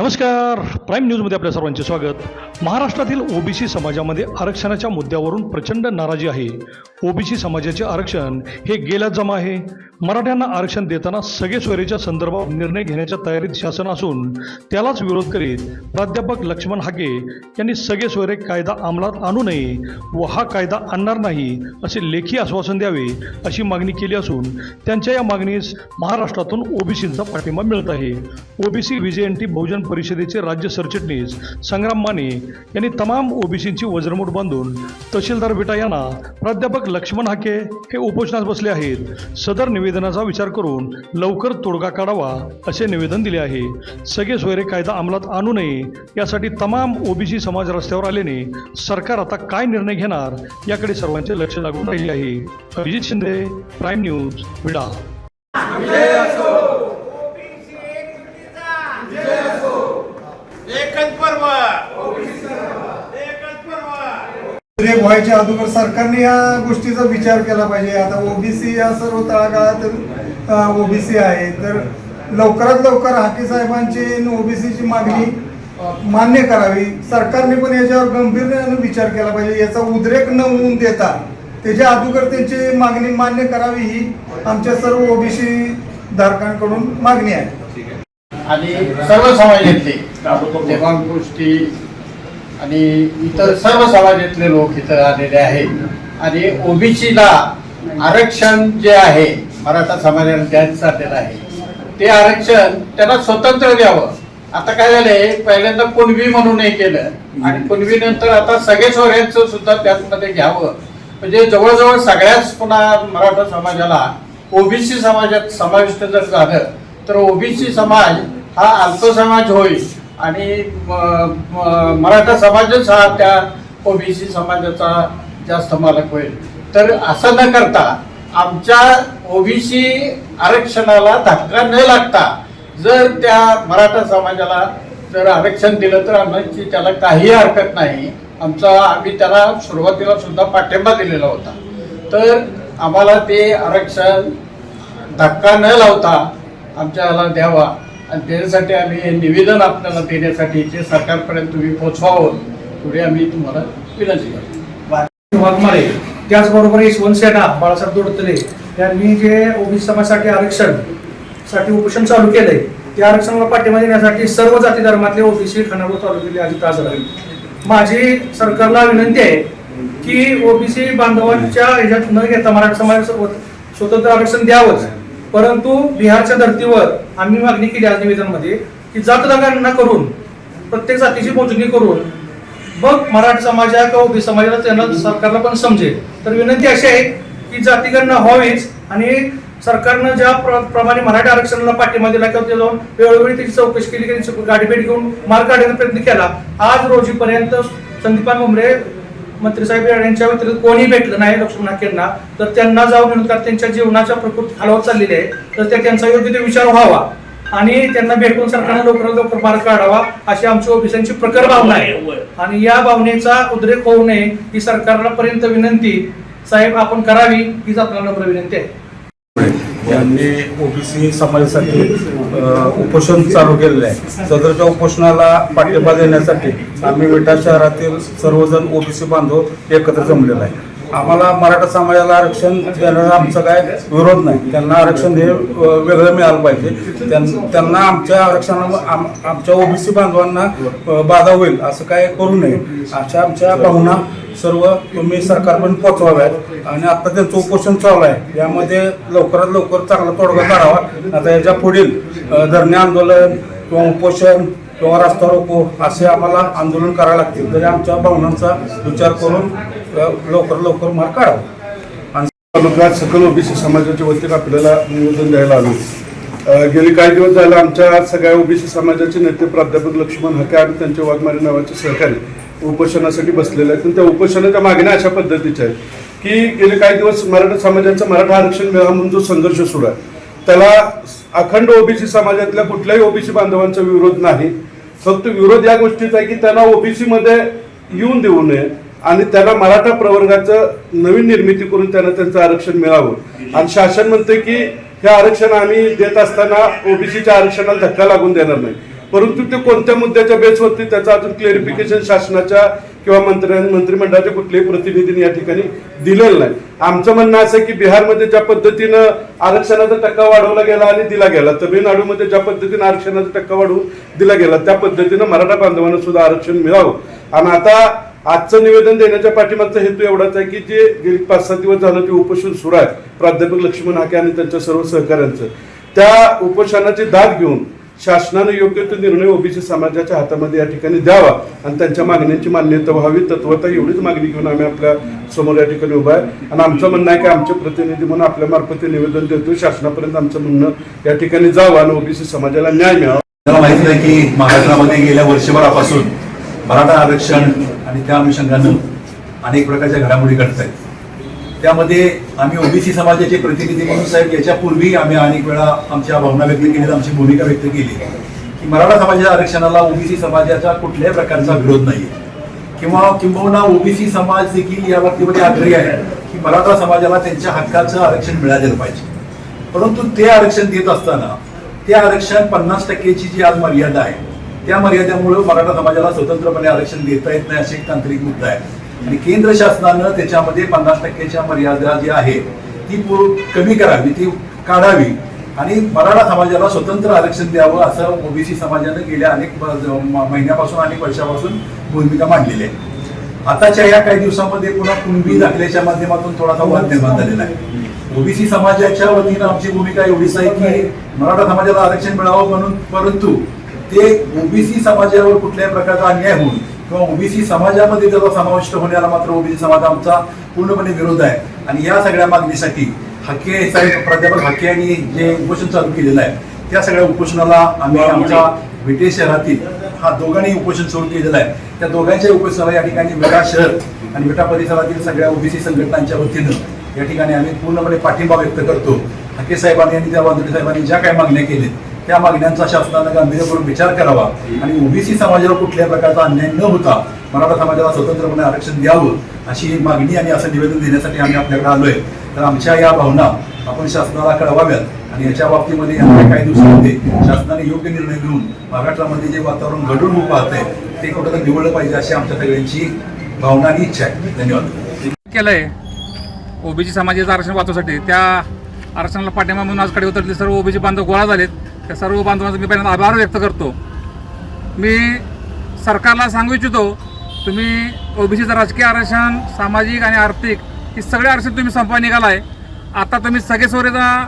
नमस्कार. प्राईम न्यूजमध्ये आपल्या सर्वांचे स्वागत. महाराष्ट्रातील ओबीसी समाजामध्ये आरक्षणाच्या मुद्द्यावरून प्रचंड नाराजी आहे. ओबीसी समाजाचे आरक्षण हे गेल्या जमा आहे. मराठ्यांना आरक्षण देताना सगळे सोयरीच्या संदर्भात निर्णय घेण्याच्या तयारीत शासन असून त्यालाच विरोध करीत प्राध्यापक लक्ष्मण हाके यांनी सगळे सोयरे कायदा अंमलात आणू नये व हा कायदा आणणार नाही असे लेखी आश्वासन द्यावे अशी मागणी केली असून त्यांच्या या मागणीस महाराष्ट्रातून ओबीसींचा पाठिंबा मिळत आहे. ओबीसी विजयंती बहुजन परिषदेचे राज्य सरचिटणीस संग्राम माने यांनी तमाम ओबीसींची वज्रमूठ बांधून तहसीलदार बेटा यांना प्राध्यापक लक्ष्मण हाके हे उपोषणास बसले आहेत. सदर निवेदनाचा विचार करून लवकर तोडगा काढावा असे निवेदन दिले आहे. सगळे सोयरे कायदा अंमलात आणू नये यासाठी तमाम ओबीसी समाज रस्त्यावर आल्याने सरकार आता काय निर्णय घेणार याकडे सर्वांचे लक्ष लागून राहिले आहे. अभिजित शिंदे प्राईम न्यूज विडा. एकच पर्व. एकच पर्व. ब्रेक व्हायच्या अगोदर सरकारने या गोष्टीचा विचार केला पाहिजे. आता ओबीसी या सर्व तळागाळात ओबीसी आहे. तर लवकरात लवकर हाके साहेबांची ओबीसीची मागणी मान्य करावी. सरकारने पण याच्यावर गंभीरपणे विचार केला पाहिजे. याचा उद्रेक न होऊन देता त्याच्या अगोदर त्यांची मागणी मान्य करावी ही आमच्या सर्व ओबीसी धारकांकडून मागणी आहे. आणि सर्व समाजातले देवांगोष्ठी आणि इतर सर्व समाजातले लोक इथं आलेले आहेत. आणि ओबीसीला आरक्षण जे आहे मराठा समाजाला द्यायचं चाललेलं आहे ते आरक्षण त्यांना स्वतंत्र द्यावं. आता काय झालंय पहिल्यांदा कुणबी म्हणून हे केलं आणि कुणबी नंतर आता सगळे सोऱ्यांचं सुद्धा त्यामध्ये घ्यावं. म्हणजे जवळजवळ सगळ्याच पुन्हा मराठा समाजाला ओबीसी समाजात समाविष्ट जर झालं तर ओबीसी समाज हा अल्पसमाज होईल. आणि मराठा समाजच हा त्या ओबीसी समाजाचा जास्त मालक होईल. तर असं न करता आमच्या ओबीसी आरक्षणाला धक्का न लागता जर त्या मराठा समाजाला जर आरक्षण दिलं तर आम्हाला त्याला काही हरकत नाही. आमचा आम्ही त्याला सुरुवातीला सुद्धा पाठिंबा दिलेला होता. तर आम्हाला ते आरक्षण धक्का न लावता आमच्याला द्यावा. आणि त्याच्यासाठी आम्ही हे निवेदन आपल्याला देण्यासाठी जे सरकारपर्यंत तुम्ही पोचवावं पुढे आम्ही तुम्हाला विनंती करतो. वाघमारे त्याचबरोबर यशवंत सेना बाळासाहेब दोडतले यांनी जे ओबीसी समाजासाठी आरक्षणसाठी उपोषण चालू केलंय त्या आरक्षणाला पाठिंबा देण्यासाठी सर्व जाती धर्मातले ओबीसी खानापूर तालुक्यातले आधी हजर आहेत माझी सरकारला विनंती आहे की ओबीसी बांधवांच्या ह्याच्यात न घेता मराठा समाज स्वतंत्र आरक्षण द्यावंच. परंतु बिहारच्या धर्तीवर आम्ही मागणी केली आज निवेदनमध्ये की जात गणना करून प्रत्येक जातीची मोजणी करून मग मराठा समाजा किंवा ओबी समाजाला त्यांना सरकारला पण समजेल. तर विनंती अशी आहे की जातीगणना व्हावीच आणि सरकारनं ज्या प्र- प्रमाणे मराठा आरक्षणाला पाठिंबा दिला किंवा जाऊन वेळोवेळी त्याची चौकशी केली की गाडीभेट घेऊन मार्ग काढण्याचा प्रयत्न केला आज रोजीपर्यंत संदीपान मुंबरे मंत्रीसाहेब यांच्या व्यतिरिक्त कोणी भेटलं नाही लक्ष्मण तर त्यांना जाऊन. त्यांच्या जीवनाच्या प्रकृती हलवत चाललेली आहे तर त्या त्यांचा योग्य ते विचार व्हावा. आणि त्यांना भेटून सरकारने लवकरात लवकर मार्ग काढावा अशी आमची ओबीसीची प्रखर भावना आहे. आणि या भावनेचा उद्रेक होऊ नये ही सरकारला पर्यंत विनंती साहेब आपण करावी हीच आपल्याला नम्र विनंती आहे. यांनी ओबीसी समाजासाठी उपोषण चालू केलेले आहे. सदरच्या उपोषणाला पाठिंबा देण्यासाठी आम्ही विटा शहरातील सर्वजण ओबीसी बांधव एकत्र जमलेला आहे. आम्हाला मराठा समाजाला आरक्षण देण्याचा आमचा काय विरोध नाही. त्यांना आरक्षण हे वेगळं मिळालं पाहिजे. त्यां- त्यांना आमच्या आरक्षणाला आम- आमच्या ओबीसी बांधवांना बाधा होईल असं काय करू नये. अशा आमच्या भावना सर्व तुम्ही सरकारपर्यंत पोहोचवाव्यात आणि आता त्यांचं उपोषण चालू आहे. यामध्ये लवकरात लवकर चांगला तोडगा काढावा. आता याच्या पुढील धरणे आंदोलन किंवा उपोषण किंवा रस्ता रोको असे आम्हाला आंदोलन करावे लागतील. तरी आमच्या भावनांचा विचार करून लवकर लवकर मार्ग काढावा. तालुक्यात सकल ओबीसी समाजाच्या वतीनं आपल्याला निवेदन द्यायला आलो. गेले काही दिवस झाले आमच्या सगळ्या ओबीसी समाजाचे नेते प्राध्यापक लक्ष्मण हके आणि त्यांचे वाघमारे नावाचे सहकारी उपोषणासाठी बसलेले आहेत. आणि त्या उपोषणाच्या मागण्या अशा पद्धतीच्या आहेत की गेले काही दिवस मराठा समाजाचं मराठा आरक्षण मिळावा म्हणून जो संघर्ष सुरू आहे त्याला अखंड ओबीसी समाजातल्या कुठल्याही ओबीसी बांधवांचा विरोध नाही. फक्त विरोध या गोष्टीचा आहे की त्यांना ओबीसी मध्ये येऊन देऊ नये आणि त्यांना मराठा प्रवर्गाचं नवीन निर्मिती करून त्यांना त्यांचं आरक्षण मिळावं. आणि शासन म्हणते की हे आरक्षण आम्ही देत असताना ओबीसीच्या आरक्षणाला धक्का लागून देणार नाही. परंतु ते कोणत्या मुद्द्याच्या बेसवरती त्याचं अजून क्लेरिफिकेशन शासनाच्या किंवा मंत्र्या मंत्रिमंडळाच्या कुठल्याही प्रतिनिधींनी या ठिकाणी दिलेलं नाही. आमचं म्हणणं असं आहे की बिहारमध्ये ज्या पद्धतीनं आरक्षणाचा टक्का वाढवला गेला आणि दिला गेला तमिळनाडूमध्ये ज्या पद्धतीनं आरक्षणाचा टक्का वाढवून दिला गेला त्या पद्धतीनं मराठा बांधवांना सुद्धा आरक्षण मिळावं. आणि आता आजचं निवेदन देण्याच्या पाठीमागचा हेतू एवढाच आहे की जे गेली पाच सात दिवस झालं ते उपोषण सुरू आहे. प्राध्यापक लक्ष्मण हाके आणि त्यांच्या सर्व सहकाऱ्यांचं. त्या उपोषणाची दाद घेऊन शासनाने योग्य तो निर्णय ओबीसी समाजाच्या हातामध्ये या ठिकाणी द्यावा आणि त्यांच्या मागण्यांची मान्यता व्हावी. तत्वता एवढीच मागणी घेऊन आम्ही आपल्यासमोर या ठिकाणी उभा आहे. आणि आमचं म्हणणं आहे की आमचे प्रतिनिधी म्हणून आपल्या मार्फत निवेदन देतो शासनापर्यंत आमचं म्हणणं या ठिकाणी जावं आणि ओबीसी समाजाला न्याय मिळावा. मला माहिती आहे की महाराष्ट्रामध्ये गेल्या वर्षभरापासून मराठा आरक्षण आणि त्या अनुषंगानं अनेक प्रकारच्या घडामोडी घडत आहेत त्यामध्ये आम्ही ओबीसी समाजाचे प्रतिनिधी म्हणून साहेब याच्यापूर्वी आम्ही अनेक वेळा आमच्या भावना व्यक्त केल्या आमची भूमिका व्यक्त केली. की मराठा समाजाच्या आरक्षणाला ओबीसी समाजाचा कुठल्याही प्रकारचा विरोध नाही किंवा किंबहुना ओबीसी समाज देखील या बाबतीमध्ये आग्रही आहे की मराठा समाजाला त्यांच्या हक्काचं आरक्षण मिळालेलं पाहिजे. परंतु ते आरक्षण देत असताना ते आरक्षण पन्नास टक्केची जी आज मर्यादा आहे त्या मर्यादेमुळे मराठा समाजाला स्वतंत्रपणे आरक्षण देता येत नाही असे एक तांत्रिक मुद्दा आहे. आणि केंद्र शासनानं त्याच्यामध्ये पन्नास टक्क्याच्या मर्यादा जी आहे ती कमी करावी ती काढावी. आणि मराठा समाजाला स्वतंत्र आरक्षण द्यावं असं ओबीसी समाजानं गेल्या अनेक महिन्यापासून अनेक वर्षापासून भूमिका मांडलेली आहे. आताच्या या काही दिवसामध्ये पुन्हा कुणबी दाखल्याच्या माध्यमातून थोडासा वाद निर्माण झालेला आहे. ओबीसी समाजाच्या वतीनं आमची भूमिका एवढीच आहे की मराठा समाजाला आरक्षण मिळावं म्हणून परंतु ते ओबीसी समाजावर कुठल्याही प्रकारचा अन्याय होऊन किंवा ओबीसी समाजामध्ये त्याचा समाविष्ट होण्याला मात्र ओबीसी समाज आमचा पूर्णपणे विरोध आहे. आणि या सगळ्या मागणीसाठी साहेब प्राध्यापक हक्के यांनी जे उपोषण चालू केलेलं आहे त्या सगळ्या उपोषणाला आम्ही आमच्या विटे शहरातील हा दोघांनी उपोषण सुरू केलेलं आहे. त्या दोघांच्या उपोषणाला या ठिकाणी विटा शहर आणि विटा परिसरातील सगळ्या ओबीसी संघटनांच्या वतीनं या ठिकाणी आम्ही पूर्णपणे पाठिंबा व्यक्त करतो. हके साहेबांनी आणि त्या वांद्रे साहेबांनी ज्या काही मागण्या केल्या त्या मागण्यांचा शासनानं गांभीर्यपूर्वक विचार करावा. आणि ओबीसी समाजाला कुठल्याही प्रकारचा अन्याय न होता मराठा समाजाला स्वतंत्रपणे आरक्षण द्यावं अशी मागणी आणि असं निवेदन देण्यासाठी आम्ही आपल्याकडे आलोय. तर आमच्या या भावना आपण शासनाला कळवाव्यात आणि याच्या बाबतीमध्ये येणाऱ्या काही दिवसांमध्ये शासनाने योग्य निर्णय घेऊन महाराष्ट्रामध्ये जे वातावरण घडून होऊ आहे ते कुठं निवडलं पाहिजे अशी आमच्या सगळ्यांची भावना आणि इच्छा आहे. धन्यवाद. केलंय. ओबीसी समाजाचं आरक्षण वाचवण्यासाठी त्या आरक्षणाला पाठिंबा म्हणून आज कडे उतरले सर्व ओबीसी बांधव गोळा झालेत. त्या सर्व बांधवांचा मी पहिल्यांदा आभार व्यक्त करतो. मी सरकारला सांगू इच्छितो तुम्ही ओबीसीचं राजकीय आरक्षण सामाजिक आणि आर्थिक ही सगळे आरक्षण तुम्ही संपवा निघालाय. आता तुम्ही सगळे सोयरेचा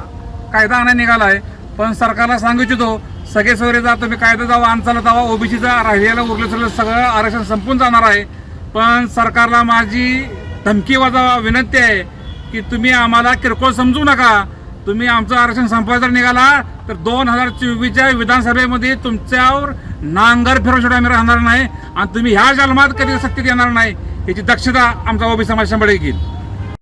कायदा आणा निघालाय पण सरकारला सांगू इच्छितो सगळे सोयरेचा तुम्ही कायदा जावा आणचाला जावा ओबीसीचा राहिलेला उरलं सगळं सगळं आरक्षण संपून जाणार आहे. पण सरकारला माझी धमकी वाजावा विनंती आहे की तुम्ही आम्हाला किरकोळ समजू नका. तुम्ही आमचं आरक्षण संपवायचं निघाला तर दोन हजार चोवीसच्या विधानसभेमध्ये तुमच्यावर नांगर फिरवून आम्ही राहणार नाही आणि तुम्ही ह्या जन्मात कधी सत्तेत येणार नाही याची दक्षता आमचा ओबी समाज शंभर घेईल.